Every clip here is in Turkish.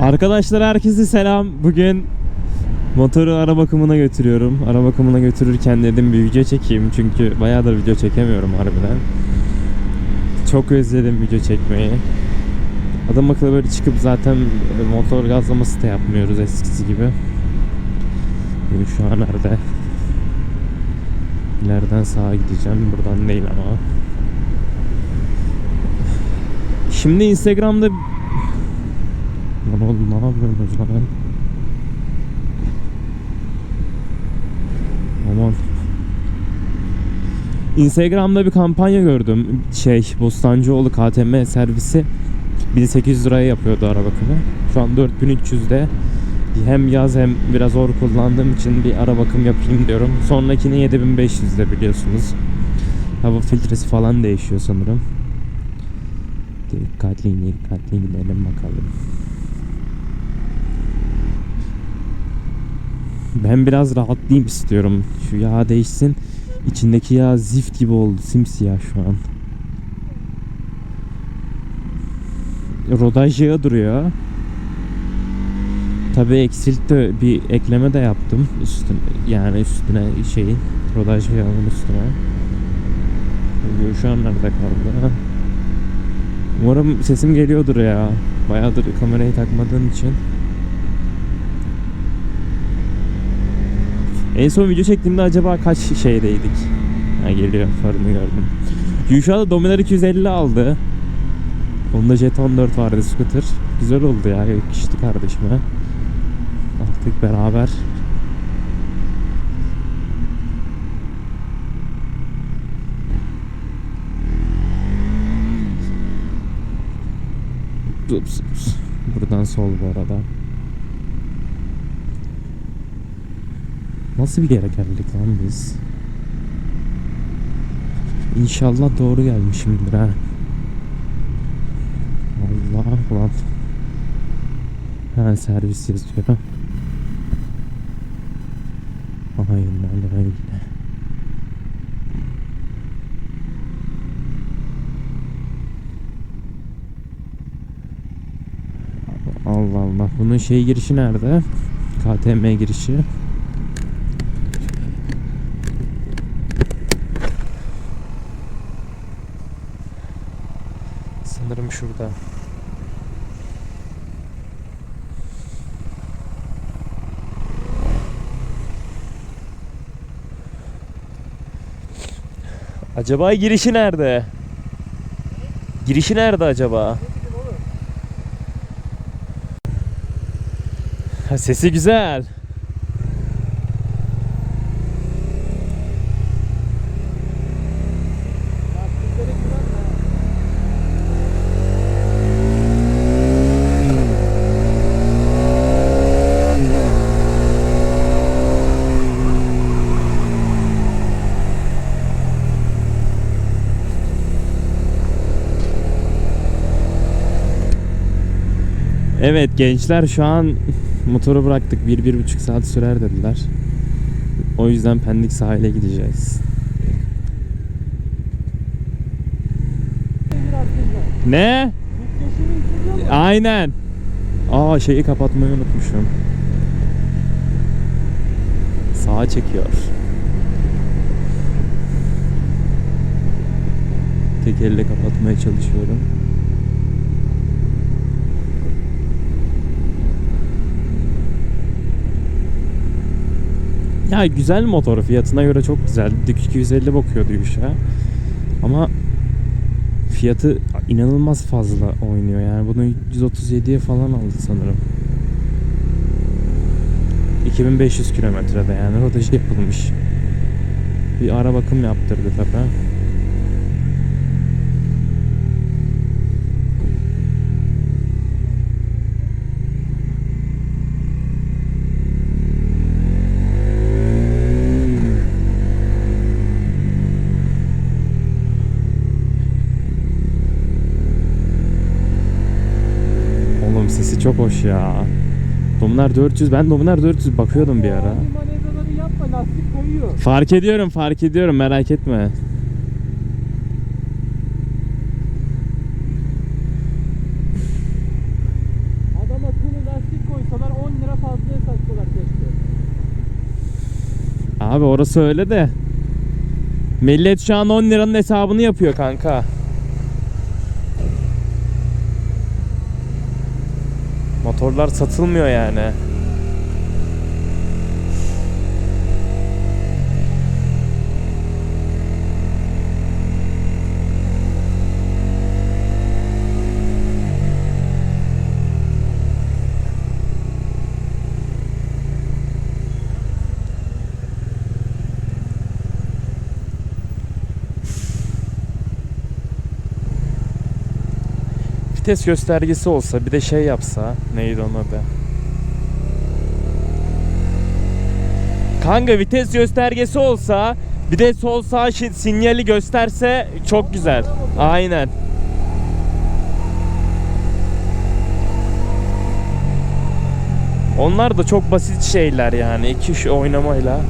Arkadaşlar herkese selam. Bugün motoru ara bakımına götürüyorum. Ara bakımına götürürken dedim bir video çekeyim. Çünkü bayağıdır video çekemiyorum harbiden. Çok özledim video çekmeyi. Adam akıllı böyle çıkıp zaten motor gazlaması da yapmıyoruz eskisi gibi. Şu an nerede? İleriden sağa gideceğim. Buradan değil ama. Şimdi Instagram'da Lan oğlum ne yapıyorsunuz lan? Aman. Instagram'da bir kampanya gördüm. Şey, Bostancıoğlu KTM servisi 1800 liraya yapıyordu ara bakımı. Şu an 4300'de. Hem yaz hem biraz zor kullandığım için bir ara bakım yapayım diyorum. Sonrakini 7500'de biliyorsunuz. Hava filtresi falan değişiyor sanırım. Dikkatli dikkatli gidelim bakalım. Ben biraz rahatlayayım istiyorum. Şu yağ değişsin. İçindeki yağ zift gibi oldu. Simsiyah şu an. Rodaj yağı duruyor. Tabii eksiltti bir ekleme de yaptım üstüne yani üstüne şeyin rodaj yağının üstüne. Şu an nerede kaldı? Umarım sesim geliyordur ya. Bayağıdır kamerayı takmadığım için. En son video çektiğimde acaba kaç şeydeydik? Ha geliyor farını gördüm. Yuşa da Dominar 250 aldı. Onda Jet 14 vardı scooter. Güzel oldu ya yakıştı kardeşime. Artık beraber Ups, ups. Buradan sol bu arada. Nasıl bir yere geldik lan biz? İnşallah doğru gelmişimdir ha. Allah ulan. Ha servis yazıyor. Aynen öyle. Allah Allah. Bunun şey girişi nerede? KTM girişi. Sanırım şurada. Acaba girişi nerede? Girişi nerede acaba? Sesi güzel. Evet gençler şu an motoru bıraktık. Bir, bir buçuk saat sürer dediler. O yüzden Pendik sahile gideceğiz. Ne? Aynen. Aa şeyi kapatmayı unutmuşum. Sağa çekiyor. Tek elle kapatmaya çalışıyorum. Ya güzel motor fiyatına göre çok güzel. Dik 250 bakıyordu Yuşa. Ama fiyatı inanılmaz fazla oynuyor yani. Bunu 137'ye falan aldı sanırım. 2500 kilometrede yani rodajı yapılmış. Bir ara bakım yaptırdı tabi. sesi çok hoş ya. Dominar 400 ben Dominar 400 bakıyordum bir ara. Yapma, lastik kayıyor. Fark ediyorum fark ediyorum merak etme. Adam akıllı lastik koysalar 10 lira fazlaya satsalar keşke. Abi orası öyle de. Millet şu an 10 liranın hesabını yapıyor kanka. Motorlar satılmıyor yani. Vites göstergesi olsa bir de şey yapsa neydi onun adı? Kanka vites göstergesi olsa bir de sol sağ sinyali gösterse çok güzel. Aynen. Onlar da çok basit şeyler yani iki şu oynamayla.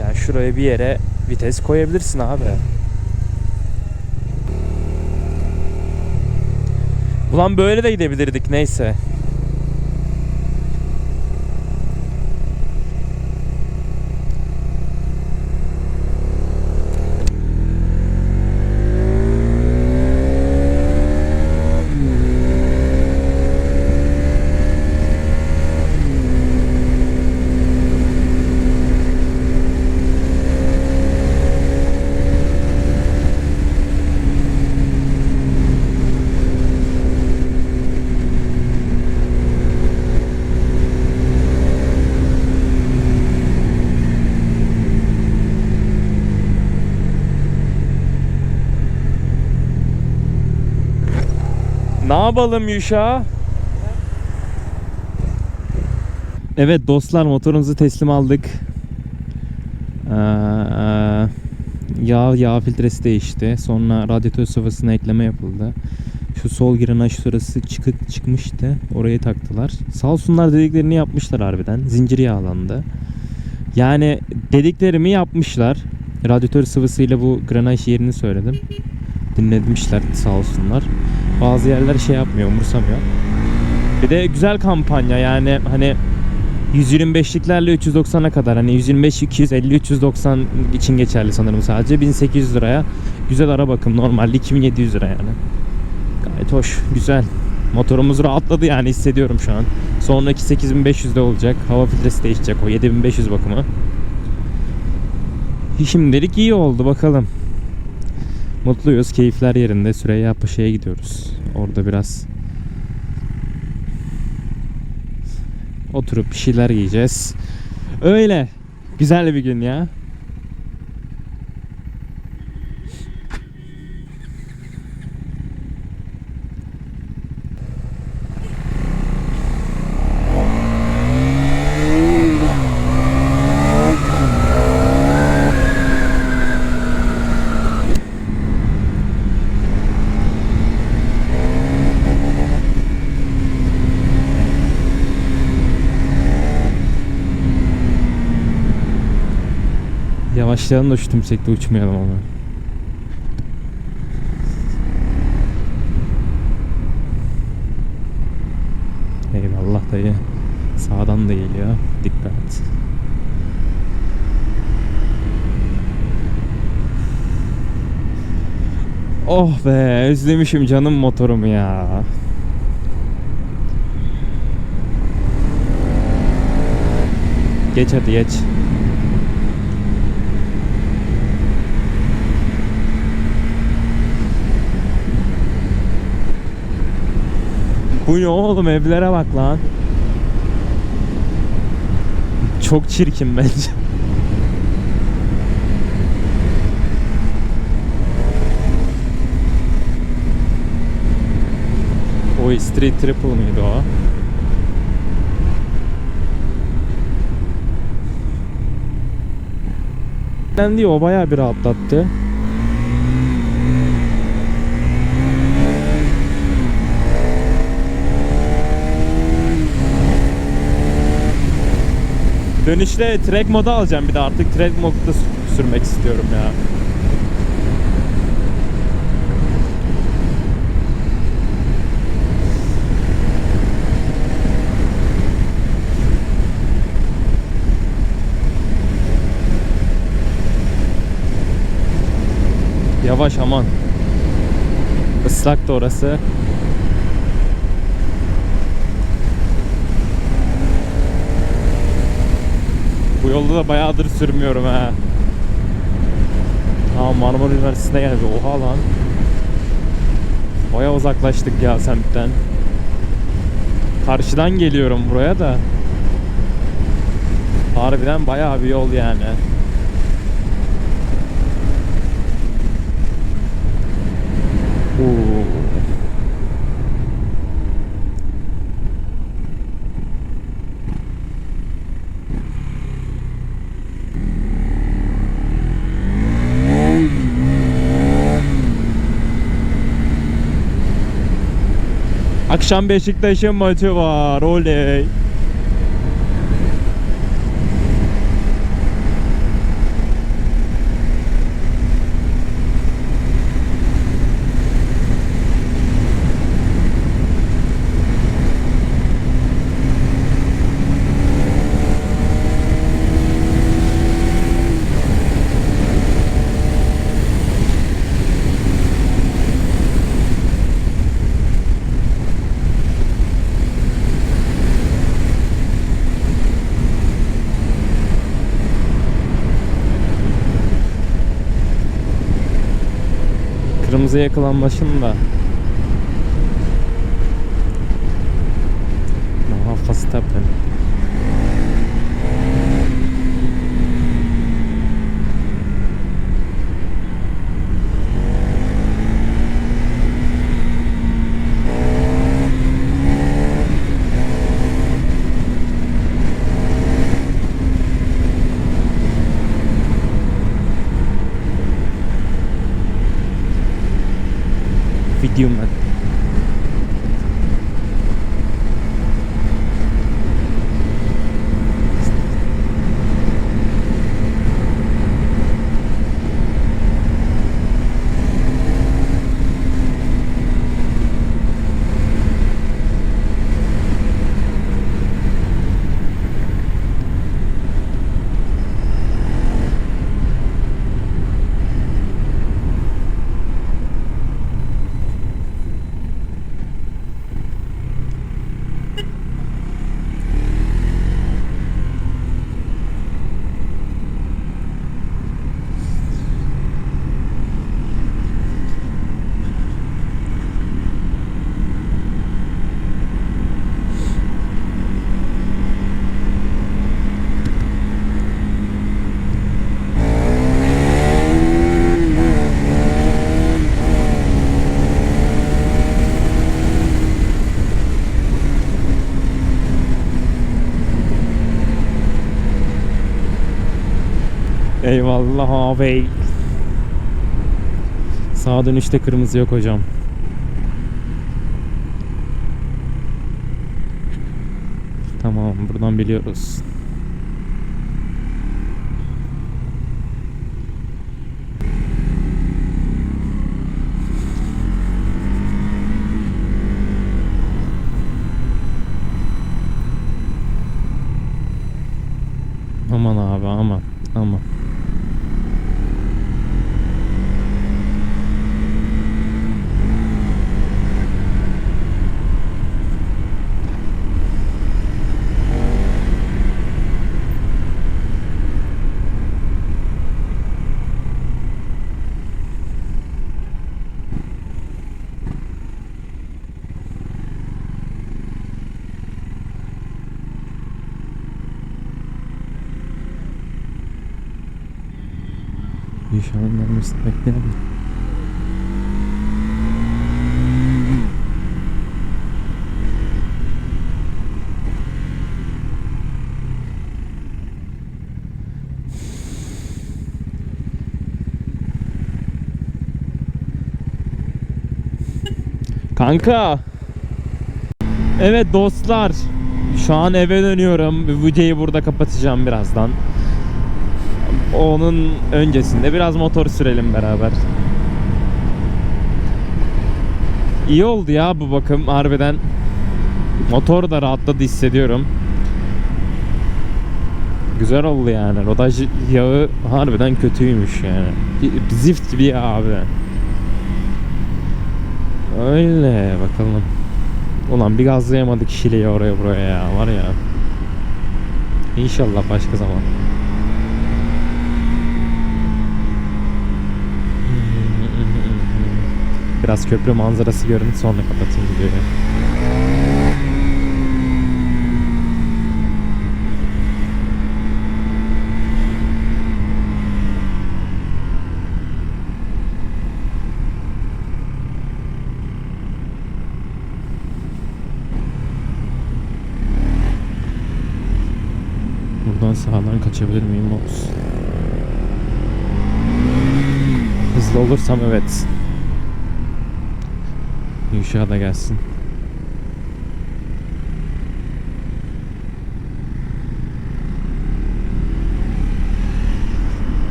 Yani şuraya bir yere vites koyabilirsin abi. Ulan böyle de gidebilirdik neyse. Ne yapalım Yuşa? Evet dostlar motorumuzu teslim aldık. Ee, yağ yağ filtresi değişti. Sonra radyatör sıvısına ekleme yapıldı. Şu sol girenaj şurası çıkık çıkmıştı. Oraya taktılar. Sağ olsunlar dediklerini yapmışlar harbiden. Zincir yağlandı. Yani dediklerimi yapmışlar. Radyatör sıvısıyla bu granaj yerini söyledim. Dinlemişler sağ olsunlar. Bazı yerler şey yapmıyor, umursamıyor. Bir de güzel kampanya yani hani 125'liklerle 390'a kadar hani 125 250 390 için geçerli sanırım sadece 1800 liraya güzel ara bakım normalde 2700 lira yani. Gayet hoş, güzel. Motorumuz rahatladı yani hissediyorum şu an. Sonraki 8500'de olacak. Hava filtresi değişecek o 7500 bakımı. Şimdilik iyi oldu bakalım. Mutluyuz, keyifler yerinde. Süreyya Paşa'ya gidiyoruz. Orada biraz oturup bir şeyler yiyeceğiz. Öyle. Güzel bir gün ya. Yavaşlayalım da şu tümsekte uçmayalım ama. Eyvallah dayı. Sağdan da geliyor. Dikkat. Oh be özlemişim canım motorumu ya. Geç hadi geç. Bu ne oğlum evlere bak lan. Çok çirkin bence. O Street Triple mıydı o? Ben diyor o bayağı bir rahatlattı. Dönüşte track moda alacağım bir de artık track modda sürmek istiyorum ya. Yavaş aman. Islak da orası. Bu yolda da bayağıdır sürmüyorum ha. Aa Marmara Üniversitesi'ne geldi. Oha lan. Baya uzaklaştık ya semtten. Karşıdan geliyorum buraya da. Harbiden bayağı bir yol yani. Oo. Akşam Beşiktaş'ın maçı var. Oley. Yakılan başım da. Eyvallah abi. Sağ dönüşte kırmızı yok hocam. Tamam buradan biliyoruz. Aman abi aman aman. İnşallah gelmesini bekleyelim. Kanka. Evet dostlar. Şu an eve dönüyorum. Bu Videoyu burada kapatacağım birazdan. Onun öncesinde biraz motor sürelim beraber. İyi oldu ya bu bakım harbiden. Motor da rahatladı hissediyorum. Güzel oldu yani. Rodaj yağı harbiden kötüymüş yani. Zift gibi ya abi. Öyle bakalım. Ulan bir gazlayamadık Şile'yi oraya buraya ya var ya. İnşallah başka zaman. Biraz köprü manzarası görün sonra kapatayım videoyu. Buradan sağdan kaçabilir miyim olsun. Hızlı olursam evet. Yuşa da gelsin.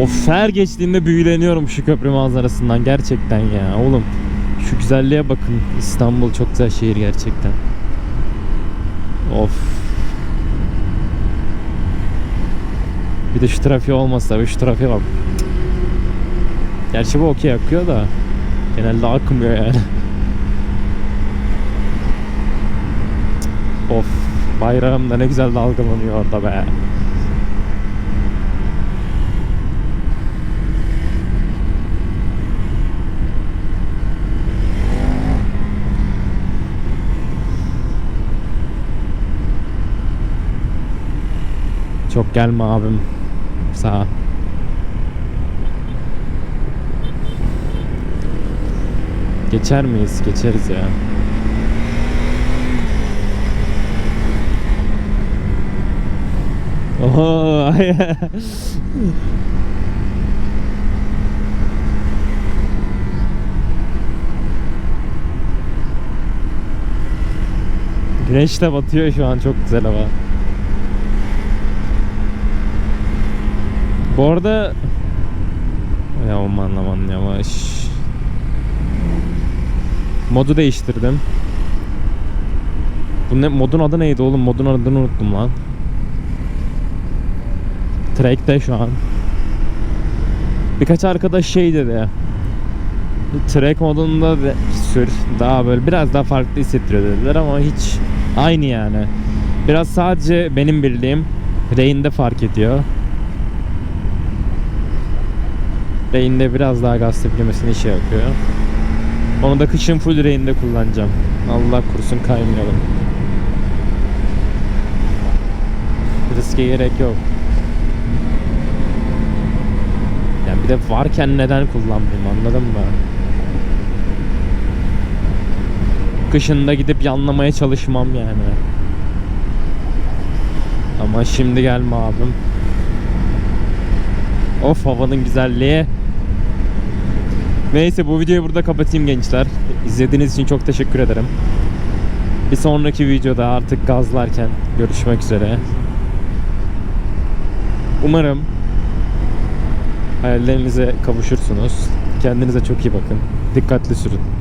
Of her geçtiğimde büyüleniyorum şu köprü manzarasından gerçekten ya oğlum. Şu güzelliğe bakın. İstanbul çok güzel şehir gerçekten. Of. Bir de şu trafiği olmasa tabii şu trafiğe bak. Gerçi bu okey akıyor da genelde akmıyor yani. of bayrağım da ne güzel dalgalanıyor orada be. Çok gelme abim. Sağ. Geçer miyiz? Geçeriz ya. Oho. Güneş de batıyor şu an çok güzel hava. Bu arada ya aman aman yavaş. Modu değiştirdim. Bu ne modun adı neydi oğlum? Modun adını unuttum lan. Track'te şu an. Birkaç arkadaş şey dedi. Track modunda sür daha böyle biraz daha farklı hissettiriyor dediler ama hiç aynı yani. Biraz sadece benim bildiğim Rain'de fark ediyor. Rain'de biraz daha gaz tepkimesini işe yapıyor. Onu da kışın full rain'de kullanacağım. Allah korusun kaymayalım. Riske gerek yok. Yani bir de varken neden kullanmayayım anladın mı? Kışında gidip yanlamaya çalışmam yani. Ama şimdi gelme abim. Of havanın güzelliği. Neyse bu videoyu burada kapatayım gençler. İzlediğiniz için çok teşekkür ederim. Bir sonraki videoda artık gazlarken görüşmek üzere. Umarım hayallerinize kavuşursunuz. Kendinize çok iyi bakın. Dikkatli sürün.